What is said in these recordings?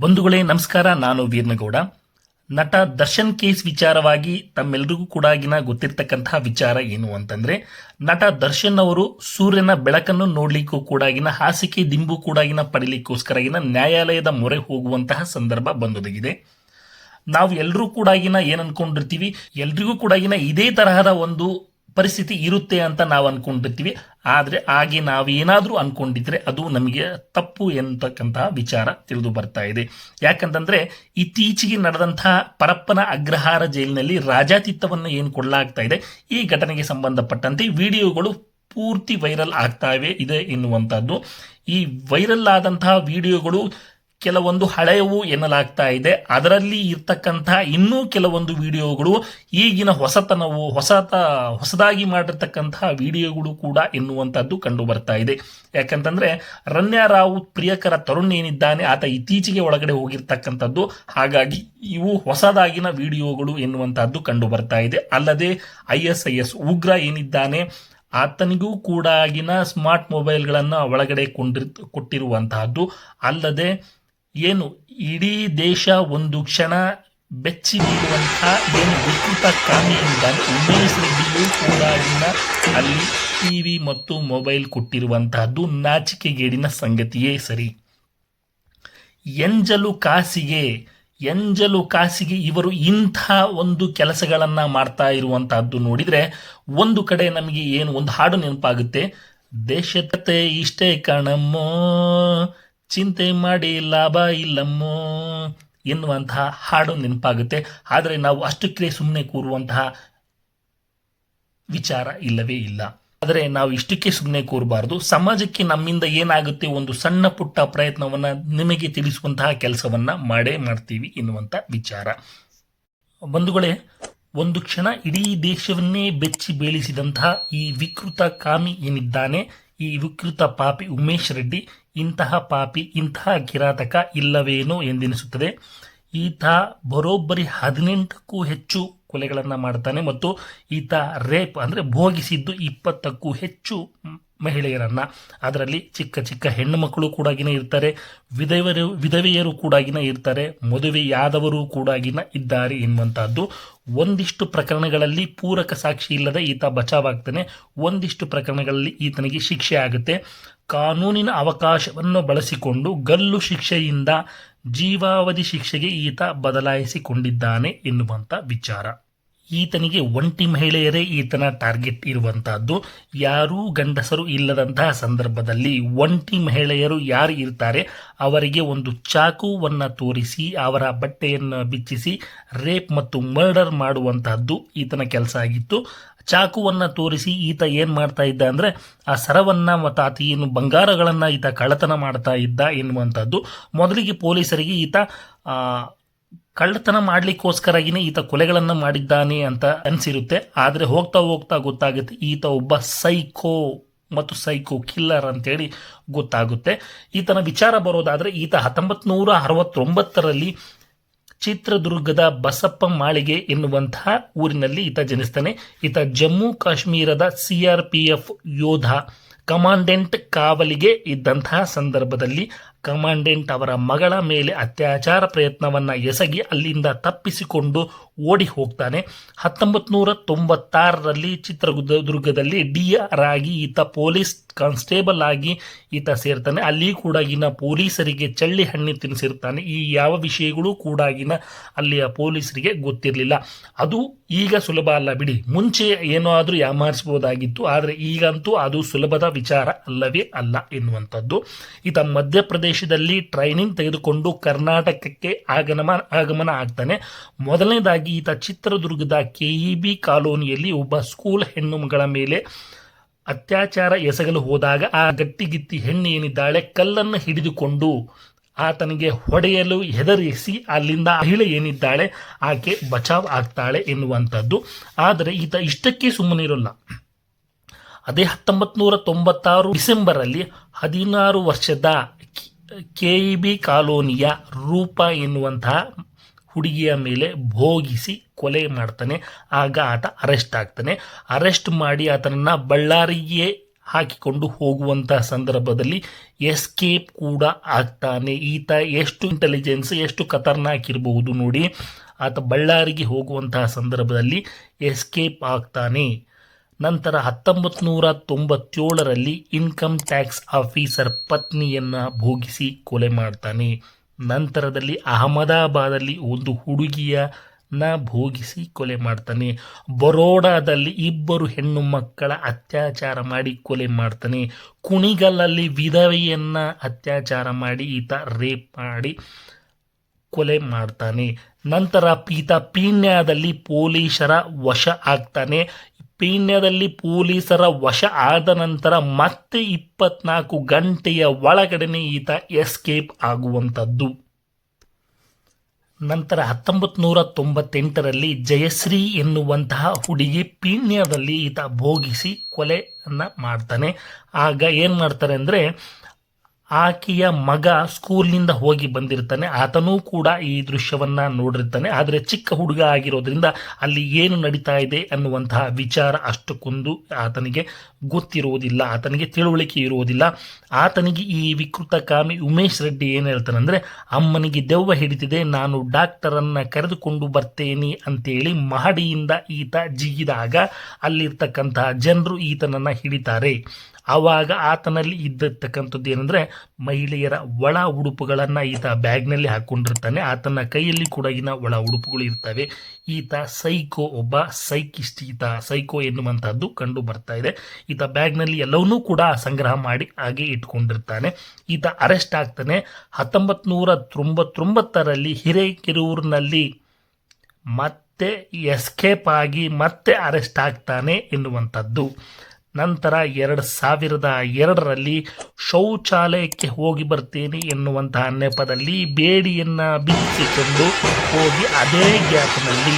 ಬಂಧುಗಳೇ, ನಮಸ್ಕಾರ. ನಾನು ವೀರ್ನಗೌಡ. ನಟ ದರ್ಶನ್ ಕೇಸ್ ವಿಚಾರವಾಗಿ ತಮ್ಮೆಲ್ಲರಿಗೂ ಕೂಡಾಗಿನ ಗೊತ್ತಿರ್ತಕ್ಕಂತಹ ವಿಚಾರ ಏನು ಅಂತಂದ್ರೆ, ನಟ ದರ್ಶನ್ ಅವರು ಸೂರ್ಯನ ಬೆಳಕನ್ನು ನೋಡ್ಲಿಕ್ಕೂ ಕೂಡಾಗಿನ ಹಾಸಿಗೆ ದಿಂಬು ಕೂಡಾಗಿನ ಪಡೀಲಿಕ್ಕೋಸ್ಕರಾಗಿನ ನ್ಯಾಯಾಲಯದ ಮೊರೆ ಹೋಗುವಂತಹ ಸಂದರ್ಭ ಬಂದೊದಗಿದೆ. ನಾವು ಎಲ್ಲರೂ ಕೂಡಾಗಿನ ಏನು ಅನ್ಕೊಂಡಿರ್ತೀವಿ, ಎಲ್ರಿಗೂ ಕೂಡಾಗಿನ ಇದೇ ತರಹದ ಒಂದು ಪರಿಸ್ಥಿತಿ ಇರುತ್ತೆ ಅಂತ ನಾವು ಅಂದ್ಕೊಂಡಿರ್ತೀವಿ ಆದರೆ ಹಾಗೆ ನಾವೇನಾದರೂ ಅಂದ್ಕೊಂಡಿದ್ರೆ ಅದು ನಮಗೆ ತಪ್ಪು ಎಂತಕ್ಕಂತಹ ವಿಚಾರ ತಿಳಿದು ಬರ್ತಾ ಇದೆ. ಯಾಕಂತಂದರೆ ಇತ್ತೀಚೆಗೆ ನಡೆದಂತಹ ಪರಪ್ಪನ ಅಗ್ರಹಾರ ಜೈಲಿನಲ್ಲಿ ರಾಜಾತಿತ್ತವನ್ನು ಏನು ಕೊಡಲಾಗ್ತಾ ಇದೆ, ಈ ಘಟನೆಗೆ ಸಂಬಂಧಪಟ್ಟಂತೆ ವಿಡಿಯೋಗಳು ಪೂರ್ತಿ ವೈರಲ್ ಆಗ್ತಾ ಇದೆ ಎನ್ನುವಂಥದ್ದು. ಈ ವೈರಲ್ ಆದಂತಹ ವಿಡಿಯೋಗಳು ಕೆಲವೊಂದು ಹಳೆಯವು ಎನ್ನಲಾಗ್ತಾ ಇದೆ. ಅದರಲ್ಲಿ ಇರ್ತಕ್ಕಂತಹ ಇನ್ನೂ ಕೆಲವೊಂದು ವಿಡಿಯೋಗಳು, ಈಗಿನ ಹೊಸತನವು, ಹೊಸತ, ಹೊಸದಾಗಿ ಮಾಡಿರ್ತಕ್ಕಂತಹ ವಿಡಿಯೋಗಳು ಕೂಡ ಎನ್ನುವಂಥದ್ದು ಕಂಡು ಬರ್ತಾ ಇದೆ. ಯಾಕಂತಂದ್ರೆ ರನ್ಯಾ ರಾವ್ ಪ್ರಿಯಕರ ತರುಣ್ ಏನಿದ್ದಾನೆ, ಆತ ಇತ್ತೀಚೆಗೆ ಒಳಗಡೆ ಹೋಗಿರ್ತಕ್ಕಂಥದ್ದು. ಹಾಗಾಗಿ ಇವು ಹೊಸದಾಗಿನ ವಿಡಿಯೋಗಳು ಎನ್ನುವಂತಹದ್ದು ಕಂಡು ಬರ್ತಾ ಇದೆ. ಅಲ್ಲದೆ, ಐ ಎಸ್ ಐ ಎಸ್ ಉಗ್ರ ಏನಿದ್ದಾನೆ, ಆತನಿಗೂ ಕೂಡ ಆಗಿನ ಸ್ಮಾರ್ಟ್ ಮೊಬೈಲ್ಗಳನ್ನು ಒಳಗಡೆ ಕೊಂಡಿರ್ ಕೊಟ್ಟಿರುವಂತಹದ್ದು ಅಲ್ಲದೆ ಏನು ಇಡೀ ದೇಶ ಒಂದು ಕ್ಷಣ ಬೆಚ್ಚಿ ನೀಡುವಂತಹ ಏನು ವಿಕೃತ ಕಾಮಿಯಿಂದ ಉಮೇಶ್ ರೆಡ್ಡಿಯೂ ಕೂಡ ಅಲ್ಲಿ ಟಿವಿ ಮತ್ತು ಮೊಬೈಲ್ ಕೊಟ್ಟಿರುವಂತಹದ್ದು ನಾಚಿಕೆಗೇಡಿನ ಸಂಗತಿಯೇ ಸರಿ. ಎಂಜಲು ಕಾಸಿಗೆ ಎಂಜಲು ಕಾಸಿಗೆ ಇವರು ಇಂಥ ಒಂದು ಕೆಲಸಗಳನ್ನು ಮಾಡ್ತಾ ಇರುವಂತಹದ್ದು ನೋಡಿದ್ರೆ ಒಂದು ಕಡೆ ನಮಗೆ ಏನು ಒಂದು ಹಾಡು ನೆನಪಾಗುತ್ತೆ ದೇಶತೆ ಇಷ್ಟೇ ಕಣಮ್ಮೋ ಚಿಂತೆ ಮಾಡಿ ಲಾಭ ಇಲ್ಲಮ್ಮೋ ಎನ್ನುವಂತಹ ಹಾಡು ನೆನಪಾಗುತ್ತೆ. ಆದರೆ ನಾವು ಅಷ್ಟಕ್ಕೆ ಸುಮ್ಮನೆ ಕೂರುವಂತಹ ವಿಚಾರ ಇಲ್ಲವೇ ಇಲ್ಲ. ಆದರೆ ನಾವು ಇಷ್ಟಕ್ಕೆ ಸುಮ್ಮನೆ ಕೂರಬಾರ್ದು. ಸಮಾಜಕ್ಕೆ ನಮ್ಮಿಂದ ಏನಾಗುತ್ತೆ ಒಂದು ಸಣ್ಣ ಪುಟ್ಟ ಪ್ರಯತ್ನವನ್ನ ನಿಮಗೆ ತಿಳಿಸುವಂತಹ ಕೆಲಸವನ್ನ ಮಾಡೇ ಮಾಡ್ತೀವಿ ಎನ್ನುವಂಥ ವಿಚಾರ. ಬಂಧುಗಳೇ, ಒಂದು ಕ್ಷಣ ಇಡೀ ದೇಶವನ್ನೇ ಬೆಚ್ಚಿ ಬೀಳಿಸಿದಂತಹ ಈ ವಿಕೃತ ಕಾಮಿ ಏನಿದ್ದಾನೆ, ಈ ವಿಕೃತ ಪಾಪಿ ಉಮೇಶ್ ರೆಡ್ಡಿ ಇಂತಹ ಪಾಪಿ, ಇಂತಹ ಕಿರಾತಕ ಇಲ್ಲವೇನೋ ಎಂದೆನಿಸುತ್ತದೆ? ಈತ ಬರೋಬ್ಬರಿ ಹದಿನೆಂಟಕ್ಕೂ ಹೆಚ್ಚು ಕೊಲೆಗಳನ್ನು ಮಾಡ್ತಾನೆ ಮತ್ತು ಈತ ರೇಪ್ ಅಂದರೆ ಭೋಗಿಸಿದ್ದು ಇಪ್ಪತ್ತಕ್ಕೂ ಹೆಚ್ಚು ಮಹಿಳೆಯರನ್ನ. ಅದರಲ್ಲಿ ಚಿಕ್ಕ ಚಿಕ್ಕ ಹೆಣ್ಣು ಮಕ್ಕಳು ಕೂಡಾಗಿನ ಇರ್ತಾರೆ, ವಿಧವರು, ವಿಧವೆಯರು ಕೂಡಾಗಿನ ಇರ್ತಾರೆ, ಮದುವೆಯಾದವರು ಕೂಡಾಗಿನ ಇದ್ದಾರೆ ಎನ್ನುವಂತಹದ್ದು ಒಂದಿಷ್ಟು ಪ್ರಕರಣಗಳಲ್ಲಿ ಪೂರಕ ಸಾಕ್ಷಿ ಇಲ್ಲದೆ ಈತ ಬಚಾವಾಗ್ತಾನೆ ಒಂದಿಷ್ಟು ಪ್ರಕರಣಗಳಲ್ಲಿ ಈತನಿಗೆ ಶಿಕ್ಷೆ ಆಗುತ್ತೆ. ಕಾನೂನಿನ ಅವಕಾಶವನ್ನು ಬಳಸಿಕೊಂಡು ಗಲ್ಲು ಶಿಕ್ಷೆಯಿಂದ ಜೀವಾವಧಿ ಶಿಕ್ಷೆಗೆ ಈತ ಬದಲಾಯಿಸಿಕೊಂಡಿದ್ದಾನೆ ಎನ್ನುವಂಥ ವಿಚಾರ. ಈತನಿಗೆ ಒಂಟಿ ಮಹಿಳೆಯರೇ ಈತನ ಟಾರ್ಗೆಟ್ ಇರುವಂತಹದ್ದು. ಯಾರೂ ಗಂಡಸರು ಇಲ್ಲದಂತಹ ಸಂದರ್ಭದಲ್ಲಿ ಒಂಟಿ ಮಹಿಳೆಯರು ಯಾರು ಇರ್ತಾರೆ, ಅವರಿಗೆ ಒಂದು ಚಾಕುವನ್ನು ತೋರಿಸಿ, ಅವರ ಬಟ್ಟೆಯನ್ನು ಬಿಚ್ಚಿಸಿ, ರೇಪ್ ಮತ್ತು ಮರ್ಡರ್ ಮಾಡುವಂತಹದ್ದು ಈತನ ಕೆಲಸ ಆಗಿತ್ತು. ಚಾಕುವನ್ನು ತೋರಿಸಿ ಈತ ಏನು ಮಾಡ್ತಾ ಇದ್ದ ಅಂದರೆ ಆ ಸರವನ್ನು ಮತ್ತು ಆತ ಏನು ಬಂಗಾರಗಳನ್ನು ಈತ ಕಳ್ಳತನ ಮಾಡ್ತಾ ಇದ್ದ ಎನ್ನುವಂಥದ್ದು. ಮೊದಲಿಗೆ ಪೊಲೀಸರಿಗೆ ಈತ ಕಳ್ಳತನ ಮಾಡಲಿಕ್ಕೋಸ್ಕರಗಿನೇ ಈತ ಕೊಲೆಗಳನ್ನು ಮಾಡಿದ್ದಾನೆ ಅಂತ ಅನಿಸಿರುತ್ತೆ. ಆದರೆ ಹೋಗ್ತಾ ಹೋಗ್ತಾ ಗೊತ್ತಾಗುತ್ತೆ, ಈತ ಒಬ್ಬ ಸೈಕೋ ಮತ್ತು ಸೈಕೋ ಕಿಲ್ಲರ್ ಅಂತೇಳಿ ಗೊತ್ತಾಗುತ್ತೆ. ಈತನ ವಿಚಾರ ಬರೋದಾದರೆ ಈತ ಹತ್ತೊಂಬತ್ತು ನೂರ ಅರವತ್ತೊಂಬತ್ತರಲ್ಲಿ ಚಿತ್ರದುರ್ಗದ ಬಸಪ್ಪ ಮಾಳಿಗೆ ಎನ್ನುವಂತಹ ಊರಿನಲ್ಲಿ ಈತ ಜನಿಸ್ತಾನೆ. ಈತ ಜಮ್ಮು ಕಾಶ್ಮೀರದ ಸಿ ಆರ್ ಪಿ ಎಫ್ ಯೋಧ, ಕಮಾಂಡೆಂಟ್ ಕಾವಲಿಗೆ ಇದ್ದಂತಹ ಸಂದರ್ಭದಲ್ಲಿ ಕಮಾಂಡೆಂಟ್ ಅವರ ಮಗಳ ಮೇಲೆ ಅತ್ಯಾಚಾರ ಪ್ರಯತ್ನವನ್ನು ಎಸಗಿ ಅಲ್ಲಿಂದ ತಪ್ಪಿಸಿಕೊಂಡು ಓಡಿ ಹೋಗ್ತಾನೆ. ಹತ್ತೊಂಬತ್ತು ನೂರ ತೊಂಬತ್ತಾರರಲ್ಲಿ ಚಿತ್ರದುರ್ಗದಲ್ಲಿ ಡಿ ಆರ್ ಆಗಿ ಈತ ಪೊಲೀಸ್ ಕಾನ್ಸ್ಟೇಬಲ್ ಆಗಿ ಈತ ಸೇರ್ತಾನೆ. ಅಲ್ಲಿ ಕೂಡ ಈಗಿನ ಪೊಲೀಸರಿಗೆ ಚಳ್ಳಿ ಹಣ್ಣಿ ತಿನ್ನಿಸಿರ್ತಾನೆ. ಈ ಯಾವ ವಿಷಯಗಳು ಕೂಡ ಅಲ್ಲಿಯ ಪೊಲೀಸರಿಗೆ ಗೊತ್ತಿರಲಿಲ್ಲ. ಅದು ಈಗ ಸುಲಭ ಅಲ್ಲ ಬಿಡಿ. ಮುಂಚೆ ಏನೋ ಆದರೂ ಯಾಮಾರಿಸಬಹುದಾಗಿತ್ತು. ಆದರೆ ಈಗಂತೂ ಅದು ಸುಲಭದ ವಿಚಾರ ಅಲ್ಲವೇ ಅಲ್ಲ ಎನ್ನುವಂಥದ್ದು. ಈತ ಮಧ್ಯಪ್ರದೇಶದಲ್ಲಿ ಟ್ರೈನಿಂಗ್ ತೆಗೆದುಕೊಂಡು ಕರ್ನಾಟಕಕ್ಕೆ ಆಗಮನ ಆಗಮನ ಆಗ್ತಾನೆ. ಮೊದಲನೇದಾಗಿ ಈತ ಚಿತ್ರದುರ್ಗದ ಕೆಇಬಿ ಕಾಲೋನಿಯಲ್ಲಿ ಒಬ್ಬ ಸ್ಕೂಲ್ ಹೆಣ್ಣು ಮಗಳ ಮೇಲೆ ಅತ್ಯಾಚಾರ ಎಸಗಲು ಹೋದಾಗ ಆ ಗಟ್ಟಿಗಿತ್ತಿ ಹೆಣ್ಣು ಏನಿದ್ದಾಳೆ ಕಲ್ಲನ್ನು ಹಿಡಿದುಕೊಂಡು ಆತನಿಗೆ ಹೊಡೆಯಲು ಹೆದರಿಸಿ ಅಲ್ಲಿಂದ ಮಹಿಳೆ ಏನಿದ್ದಾಳೆ, ಆಕೆ ಬಚಾವ್ ಆಗ್ತಾಳೆ ಎನ್ನುವಂಥದ್ದು. ಆದರೆ ಈತ ಇಷ್ಟಕ್ಕೆ ಸುಮ್ಮನಿರಲ್ಲ ಅದೇ ಹತ್ತೊಂಬತ್ತು ನೂರ ತೊಂಬತ್ತಾರು ಡಿಸೆಂಬರಲ್ಲಿ ಹದಿನಾರು ವರ್ಷದ ಕೆ ಇ ಬಿ ಕಾಲೋನಿಯ ರೂಪ ಎನ್ನುವಂತಹ ಹುಡುಗಿಯ ಮೇಲೆ ಭೋಗಿಸಿ ಕೊಲೆ ಮಾಡ್ತಾನೆ. ಆಗ ಆತ ಅರೆಸ್ಟ್ ಆಗ್ತಾನೆ. ಅರೆಸ್ಟ್ ಮಾಡಿ ಆತನನ್ನು ಬಳ್ಳಾರಿಗೆ ಹಾಕಿಕೊಂಡು ಹೋಗುವಂತಹ ಸಂದರ್ಭದಲ್ಲಿ ಎಸ್ಕೇಪ್ ಕೂಡ ಆಗ್ತಾನೆ. ಈತ ಎಷ್ಟು ಇಂಟೆಲಿಜೆನ್ಸ್ ಎಷ್ಟು ಖತರ್ನಾಕ್ ಇರಬಹುದು ನೋಡಿ. ಆತ ಬಳ್ಳಾರಿಗೆ ಹೋಗುವಂತಹ ಸಂದರ್ಭದಲ್ಲಿ ಎಸ್ಕೇಪ್ ಆಗ್ತಾನೆ. ನಂತರ ಹತ್ತೊಂಬತ್ತು ನೂರ ತೊಂಬತ್ತೇಳರಲ್ಲಿ ಇನ್ಕಮ್ ಟ್ಯಾಕ್ಸ್ ಆಫೀಸರ್ ಪತ್ನಿಯನ್ನು ಭೋಗಿಸಿ ಕೊಲೆ ಮಾಡ್ತಾನೆ. ನಂತರದಲ್ಲಿ ಅಹಮದಾಬಾದಲ್ಲಿ ಒಂದು ಹುಡುಗಿಯನ್ನ ಭೋಗಿಸಿ ಕೊಲೆ ಮಾಡ್ತಾನೆ. ಬರೋಡಾದಲ್ಲಿ ಇಬ್ಬರು ಹೆಣ್ಣು ಮಕ್ಕಳ ಅತ್ಯಾಚಾರ ಮಾಡಿ ಕೊಲೆ ಮಾಡ್ತಾನೆ. ಕುಣಿಗಲ್ಲಲ್ಲಿ ವಿಧವೆಯನ್ನ ಅತ್ಯಾಚಾರ ಮಾಡಿ ಈತ ರೇಪ್ ಮಾಡಿ ಕೊಲೆ ಮಾಡ್ತಾನೆ. ನಂತರ ಈತ ಪೀಣ್ಯದಲ್ಲಿ ಪೊಲೀಸರ ವಶ ಆಗ್ತಾನೆ. ಪೀಣ್ಯದಲ್ಲಿ ಪೊಲೀಸರ ವಶ ಆದ ನಂತರ ಮತ್ತೆ ಇಪ್ಪತ್ನಾಲ್ಕು ಗಂಟೆಯ ಒಳಗಡೆನೆ ಈತ ಎಸ್ಕೇಪ್ ಆಗುವಂಥದ್ದು. ನಂತರ ಹತ್ತೊಂಬತ್ತು ನೂರ ತೊಂಬತ್ತೆಂಟರಲ್ಲಿ ಜಯಶ್ರೀ ಎನ್ನುವಂತಹ ಹುಡುಗಿ ಪೀಣ್ಯದಲ್ಲಿ ಈತ ಭೋಗಿಸಿ ಕೊಲೆಯನ್ನು ಮಾಡ್ತಾನೆ. ಆಗ ಏನು ಮಾಡ್ತಾರೆ ಅಂದರೆ ಆಕೆಯ ಮಗ ಸ್ಕೂಲ್ನಿಂದ ಹೋಗಿ ಬಂದಿರ್ತಾನೆ. ಆತನೂ ಕೂಡ ಈ ದೃಶ್ಯವನ್ನು ನೋಡಿರ್ತಾನೆ. ಆದರೆ ಚಿಕ್ಕ ಹುಡುಗ ಆಗಿರೋದ್ರಿಂದ ಅಲ್ಲಿ ಏನು ನಡೀತಾ ಇದೆ ಅನ್ನುವಂತಹ ವಿಚಾರ ಅಷ್ಟಕ್ಕೊಂದು ಆತನಿಗೆ ಗೊತ್ತಿರುವುದಿಲ್ಲ ಆತನಿಗೆ ತಿಳುವಳಿಕೆ ಇರುವುದಿಲ್ಲ ಆತನಿಗೆ ಈ ವಿಕೃತ ಕಾಮಿ ಉಮೇಶ್ ರೆಡ್ಡಿ ಏನು ಹೇಳ್ತಾನೆ ಅಮ್ಮನಿಗೆ ದೆವ್ವ ಹಿಡಿತಿದೆ, ನಾನು ಡಾಕ್ಟರನ್ನು ಕರೆದುಕೊಂಡು ಬರ್ತೇನೆ ಅಂತೇಳಿ ಮಹಡಿಯಿಂದ ಈತ ಜಿಗಿದಾಗ ಅಲ್ಲಿರ್ತಕ್ಕಂತಹ ಜನರು ಈತನನ್ನು ಹಿಡಿತಾರೆ. ಆವಾಗ ಆತನಲ್ಲಿ ಇದ್ದಿರ್ತಕ್ಕಂಥದ್ದು ಏನಂದರೆ ಮಹಿಳೆಯರ ಒಳ ಉಡುಪುಗಳನ್ನು ಈತ ಬ್ಯಾಗ್ನಲ್ಲಿ ಹಾಕ್ಕೊಂಡಿರ್ತಾನೆ ಆತನ ಕೈಯಲ್ಲಿ ಕೂಡ ಇನ್ನ ಒಳ ಉಡುಪುಗಳು ಇರ್ತವೆ. ಈತ ಸೈಕೋ ಒಬ್ಬ ಸೈಕಿಸ್ಟ್ ಈತ. ಸೈಕೋ ಎನ್ನುವಂತಹದ್ದು ಕಂಡು ಬರ್ತಾ ಇದೆ. ಈತ ಬ್ಯಾಗ್ನಲ್ಲಿ ಎಲ್ಲವನ್ನೂ ಕೂಡ ಸಂಗ್ರಹ ಮಾಡಿ ಹಾಗೆ ಇಟ್ಕೊಂಡಿರ್ತಾನೆ. ಈತ ಅರೆಸ್ಟ್ ಆಗ್ತಾನೆ. ಹತ್ತೊಂಬತ್ತು ನೂರ ತೊಂಬತ್ತೊಂಬತ್ತರಲ್ಲಿ ಹಿರೇಕೆರೂರಿನಲ್ಲಿ ಮತ್ತೆ ಎಸ್ಕೇಪ್ ಆಗಿ ಮತ್ತೆ ಅರೆಸ್ಟ್ ಆಗ್ತಾನೆ ಎನ್ನುವಂಥದ್ದು ನಂತರ ಎರಡು ಸಾವಿರದ ಎರಡರಲ್ಲಿ ಶೌಚಾಲಯಕ್ಕೆ ಹೋಗಿ ಬರ್ತೇನೆ ಎನ್ನುವಂತಹ ನೆಪದಲ್ಲಿ ಬೇಡಿಯನ್ನ ಬಿಚ್ಚಿಕೊಂಡು ಹೋಗಿ ಅದೇ ಗ್ಯಾಪ್ನಲ್ಲಿ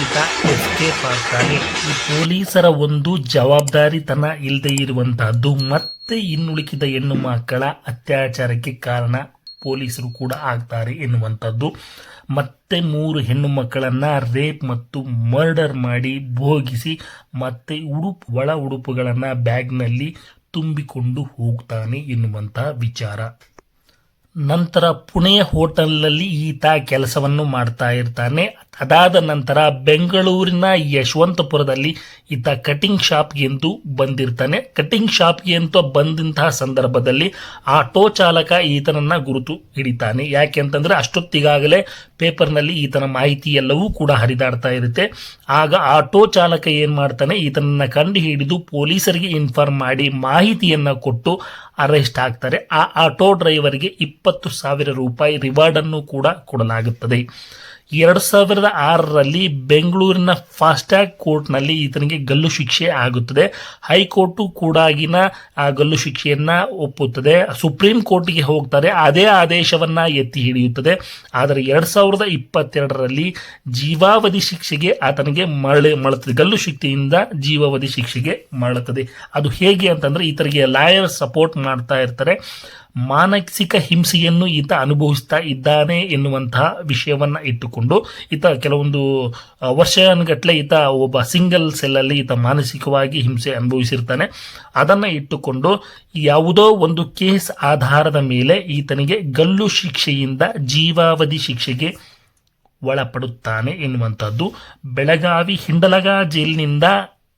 ಈತ ಎಸ್ಕೇಪ್ ಆಗ್ತಾನೆ ಈ ಪೊಲೀಸರ ಒಂದು ಜವಾಬ್ದಾರಿತನ ಇಲ್ಲದೆ ಇರುವಂತಹದ್ದು ಮತ್ತೆ ಇನ್ನುಳಿಕಿದ ಹೆಣ್ಣು ಮಕ್ಕಳ ಅತ್ಯಾಚಾರಕ್ಕೆ ಕಾರಣ ಪೊಲೀಸರು ಕೂಡ ಆಗ್ತಾರೆ ಎನ್ನುವಂಥದ್ದು. ಮತ್ತೆ ಮೂರು ಹೆಣ್ಣು ಮಕ್ಕಳನ್ನು ರೇಪ್ ಮತ್ತು ಮರ್ಡರ್ ಮಾಡಿ ಭೋಗಿಸಿ ಮತ್ತೆ ಉಡುಪು, ಒಳ ಉಡುಪುಗಳನ್ನು ಬ್ಯಾಗ್ನಲ್ಲಿ ತುಂಬಿಕೊಂಡು ಹೋಗ್ತಾನೆ ಎನ್ನುವಂತಹ ವಿಚಾರ. ನಂತರ ಪುಣೆಯ ಹೋಟೆಲ್ನಲ್ಲಿ ಈತ ಕೆಲಸವನ್ನು ಮಾಡ್ತಾ ಇರ್ತಾನೆ. ಅದಾದ ನಂತರ ಬೆಂಗಳೂರಿನ ಯಶವಂತಪುರದಲ್ಲಿ ಈತ ಕಟಿಂಗ್ ಶಾಪ್ಗೆ ಎಂದು ಬಂದಿರ್ತಾನೆ. ಕಟಿಂಗ್ ಶಾಪ್ಗೆ ಅಂತ ಬಂದಂತಹ ಸಂದರ್ಭದಲ್ಲಿ ಆಟೋ ಚಾಲಕ ಈತನನ್ನು ಗುರುತು ಹಿಡಿತಾನೆ. ಯಾಕೆ ಅಂತಂದ್ರೆ ಅಷ್ಟೊತ್ತಿಗಾಗಲೇ ಪೇಪರ್ನಲ್ಲಿ ಈತನ ಮಾಹಿತಿ ಎಲ್ಲವೂ ಕೂಡ ಹರಿದಾಡ್ತಾ ಇರುತ್ತೆ. ಆಗ ಆಟೋ ಚಾಲಕ ಏನು ಮಾಡ್ತಾನೆ? ಈತನನ್ನು ಕಂಡು ಹಿಡಿದು ಪೊಲೀಸರಿಗೆ ಇನ್ಫಾರ್ಮ್ ಮಾಡಿ ಮಾಹಿತಿಯನ್ನ ಕೊಟ್ಟು ಅರೆಸ್ಟ್ ಆಗ್ತಾರೆ. ಆ ಆಟೋ ಡ್ರೈವರ್ಗೆ ಇಪ್ಪತ್ತು ಸಾವಿರ ರೂಪಾಯಿ ರಿವಾರ್ಡ್ ಅನ್ನು ಕೂಡ ಕೊಡಲಾಗುತ್ತದೆ. ಎರಡು ಸಾವಿರದ ಆರರಲ್ಲಿ ಬೆಂಗಳೂರಿನ ಫಾಸ್ಟ್ಯಾಗ್ ಕೋರ್ಟ್ನಲ್ಲಿ ಈತನಿಗೆ ಗಲ್ಲು ಶಿಕ್ಷೆ ಆಗುತ್ತದೆ. ಹೈಕೋರ್ಟು ಕೂಡ ಆಗಿನ ಆ ಗಲ್ಲು ಶಿಕ್ಷೆಯನ್ನ ಒಪ್ಪುತ್ತದೆ. ಸುಪ್ರೀಂ ಕೋರ್ಟಿಗೆ ಹೋಗ್ತಾರೆ. ಅದೇ ಆದೇಶವನ್ನ ಎತ್ತಿ ಹಿಡಿಯುತ್ತದೆ. ಆದರೆ ಎರಡು ಸಾವಿರದ ಇಪ್ಪತ್ತೆರಡರಲ್ಲಿ ಜೀವಾವಧಿ ಶಿಕ್ಷೆಗೆ ಆತನಿಗೆ ಮರಳಿ ಮಳುತ್ತದೆ ಗಲ್ಲು ಶಿಕ್ಷೆಯಿಂದ ಜೀವಾವಧಿ ಶಿಕ್ಷೆಗೆ ಮರಳುತ್ತದೆ. ಅದು ಹೇಗೆ ಅಂತಂದ್ರೆ ಈತನಿಗೆ ಲಾಯರ್ ಸಪೋರ್ಟ್ ಮಾಡ್ತಾ ಇರ್ತಾರೆ. ಮಾನಸಿಕ ಹಿಂಸೆಯನ್ನು ಈತ ಅನುಭವಿಸ್ತಾ ಇದ್ದಾನೆ ಎನ್ನುವಂತಹ ವಿಷಯವನ್ನು ಇಟ್ಟುಕೊಂಡು ಈತ ಕೆಲವೊಂದು ವರ್ಷಗಟ್ಟಲೆ ಈತ ಒಬ್ಬ ಸಿಂಗಲ್ ಸೆಲ್ಲಲ್ಲಿ ಈತ ಮಾನಸಿಕವಾಗಿ ಹಿಂಸೆ ಅನುಭವಿಸಿರ್ತಾನೆ. ಅದನ್ನು ಇಟ್ಟುಕೊಂಡು ಯಾವುದೋ ಒಂದು ಕೇಸ್ ಆಧಾರದ ಮೇಲೆ ಈತನಿಗೆ ಗಲ್ಲು ಶಿಕ್ಷೆಯಿಂದ ಜೀವಾವಧಿ ಶಿಕ್ಷೆಗೆ ಒಳಪಡುತ್ತಾನೆ ಎನ್ನುವಂಥದ್ದು. ಬೆಳಗಾವಿ, ಹಿಂಡಲಗ ಜೈಲಿನಿಂದ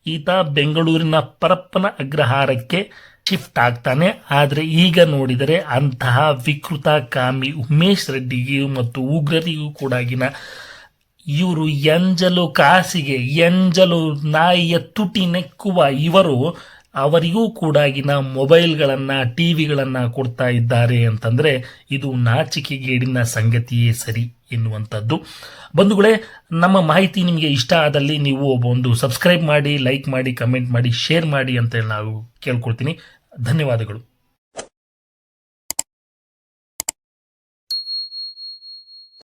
ಈತ ಬೆಂಗಳೂರಿನ ಪರಪ್ಪನ ಅಗ್ರಹಾರಕ್ಕೆ ಶಿಫ್ಟ್ ಆಗ್ತಾನೆ. ಆದರೆ ಈಗ ನೋಡಿದರೆ ಅಂತಹ ವಿಕೃತ ಕಾಮಿ ಉಮೇಶ್ ರೆಡ್ಡಿಗೂ ಮತ್ತು ಉಗ್ರರಿಗೂ ಕೂಡಾಗಿನ ಇವರು ಎಂಜಲು ಕಾಸಿಗೆ, ಎಂಜಲು ನಾಯಿಯ ತುಟಿ ನೆಕ್ಕುವ ಇವರು ಅವರಿಗೂ ಕೂಡಾಗಿನ ಮೊಬೈಲ್ಗಳನ್ನು ಟಿ ವಿಗಳನ್ನು ಕೊಡ್ತಾ ಇದ್ದಾರೆ ಅಂತಂದರೆ ಇದು ನಾಚಿಕೆಗೇಡಿನ ಸಂಗತಿಯೇ ಸರಿ ಎನ್ನುವಂಥದ್ದು. ಬಂಧುಗಳೇ, ನಮ್ಮ ಮಾಹಿತಿ ನಿಮಗೆ ಇಷ್ಟ ಆದಲ್ಲಿ ನೀವು ಒಂದು ಸಬ್ಸ್ಕ್ರೈಬ್ ಮಾಡಿ, ಲೈಕ್ ಮಾಡಿ, ಕಮೆಂಟ್ ಮಾಡಿ, ಶೇರ್ ಮಾಡಿ ಅಂತೇಳಿ ನಾವು ಕೇಳ್ಕೊಳ್ತೀನಿ. ಧನ್ಯವಾದಗಳು